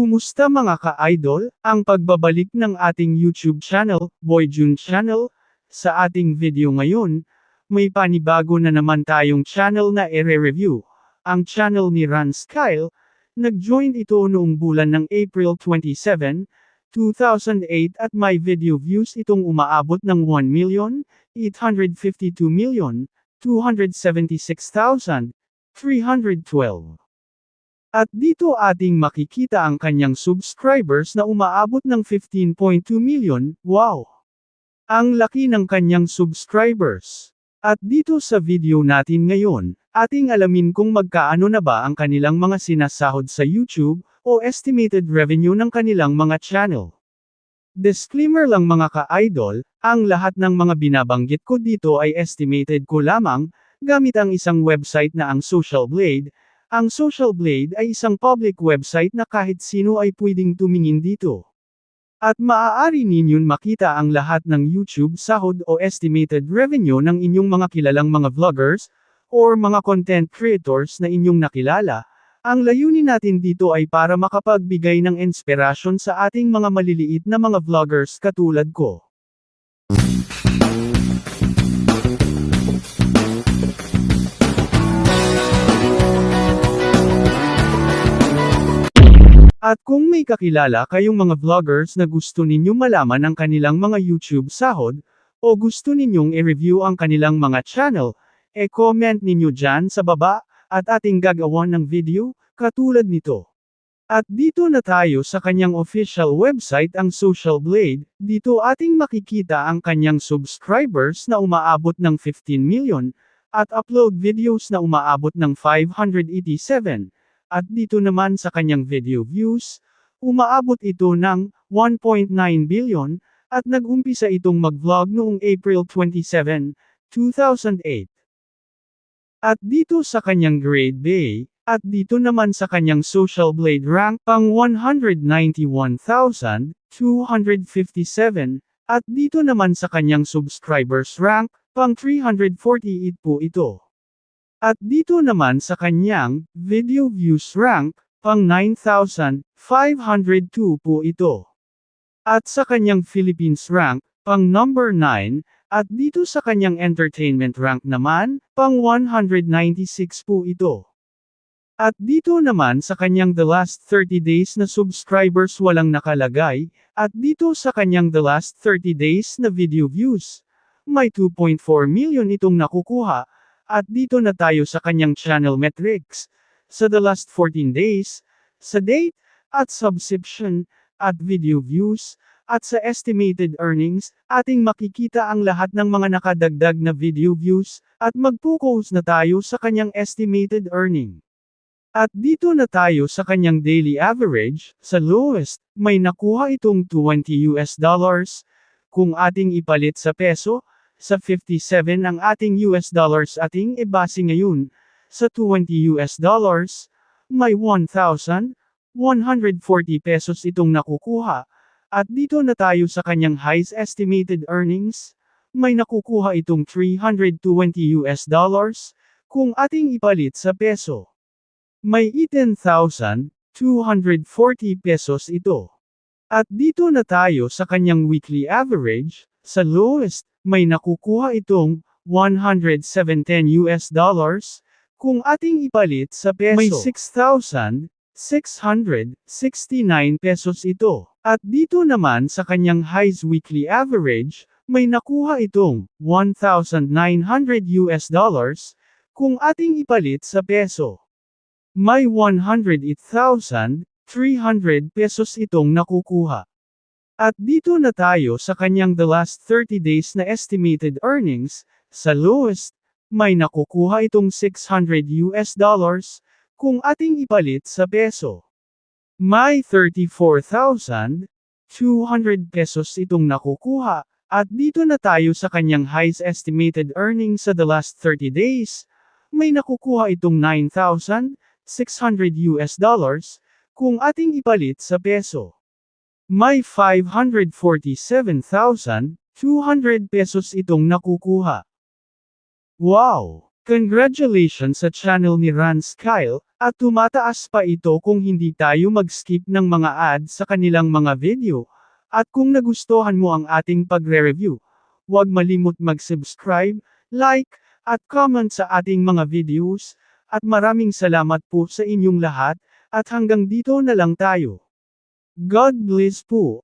Kumusta mga ka-idol, ang pagbabalik ng ating YouTube channel, Boy June Channel. Sa ating video ngayon, may panibago na naman tayong channel na ire-review. Ang channel ni Rans Kyle, nag-join ito noong bulan ng April 27, 2008 at may video views itong umaabot ng 1,852,276,312. At dito ating makikita ang kanyang subscribers na umaabot ng 15.2 million, wow! Ang laki ng kanyang subscribers. At dito sa video natin ngayon, ating alamin kung magkaano na ba ang kanilang mga sinasahod sa YouTube, o estimated revenue ng kanilang mga channel. Disclaimer lang mga ka-idol, ang lahat ng mga binabanggit ko dito ay estimated ko lamang, gamit ang isang website na ang Social Blade, ang Social Blade ay isang public website na kahit sino ay pwedeng tumingin dito. At maaari ninyong makita ang lahat ng YouTube sahod o estimated revenue ng inyong mga kilalang mga vloggers, or mga content creators na inyong nakilala. Ang layunin natin dito ay para makapagbigay ng inspirasyon sa ating mga maliliit na mga vloggers katulad ko. At kung may kakilala kayong mga vloggers na gusto ninyong malaman ang kanilang mga YouTube sahod, o gusto ninyong i-review ang kanilang mga channel, e-comment ninyo dyan sa baba, at ating gagawan ng video, katulad nito. At dito na tayo sa kanyang official website ang Social Blade, dito ating makikita ang kanyang subscribers na umaabot ng 15 million, at upload videos na umaabot ng 587, at dito naman sa kanyang video views, umaabot ito ng 1.9 billion, at nag-umpisa itong mag-vlog noong April 27, 2008. At dito sa kanyang grade day, at dito naman sa kanyang social blade rank pang 191,257, at dito naman sa kanyang subscribers rank pang 348 po ito. At dito naman sa kanyang video views rank, pang 9,502 po ito. At sa kanyang Philippines rank, pang number 9, at dito sa kanyang entertainment rank naman, pang 196 po ito. At dito naman sa kanyang the last 30 days na subscribers walang nakalagay, at dito sa kanyang the last 30 days na video views, may 2.4 million itong nakukuha, at dito na tayo sa kanyang channel metrics. Sa the last 14 days, sa date, at subscription, at video views, at sa estimated earnings, ating makikita ang lahat ng mga nakadagdag na video views, at mag-focus na tayo sa kanyang estimated earning. At dito na tayo sa kanyang daily average, sa lowest, may nakuha itong 20 US dollars. Kung ating ipalit sa peso, sa 57 ang ating US dollars ating ibase ngayon. Sa 20 US dollars, may 1,140 pesos itong nakukuha. At dito na tayo sa kanyang highest estimated earnings. May nakukuha itong 320 US dollars, kung ating ipalit sa peso. May 18,240 pesos ito. At dito na tayo sa kanyang weekly average, sa lowest, may nakukuha itong 117 US dollars, kung ating ipalit sa peso. May 6,669 pesos ito. At dito naman sa kanyang highest weekly average, may nakuha itong 1,900 US dollars, kung ating ipalit sa peso. May 108,300 pesos itong nakukuha. At dito na tayo sa kanyang the last 30 days na estimated earnings, sa lowest, may nakukuha itong 600 US dollars, kung ating ipalit sa peso. May 34,200 pesos itong nakukuha, at dito na tayo sa kanyang highest estimated earnings sa the last 30 days, may nakukuha itong 9,600 US dollars, kung ating ipalit sa peso. May 547,200 pesos itong nakukuha. Wow! Congratulations sa channel ni Rans Kyle, at tumataas pa ito kung hindi tayo mag-skip ng mga ads sa kanilang mga video. At kung nagustuhan mo ang ating pagre-review, huwag malimot mag-subscribe, like, at comment sa ating mga videos, at maraming salamat po sa inyong lahat, at hanggang dito na lang tayo. God bless po.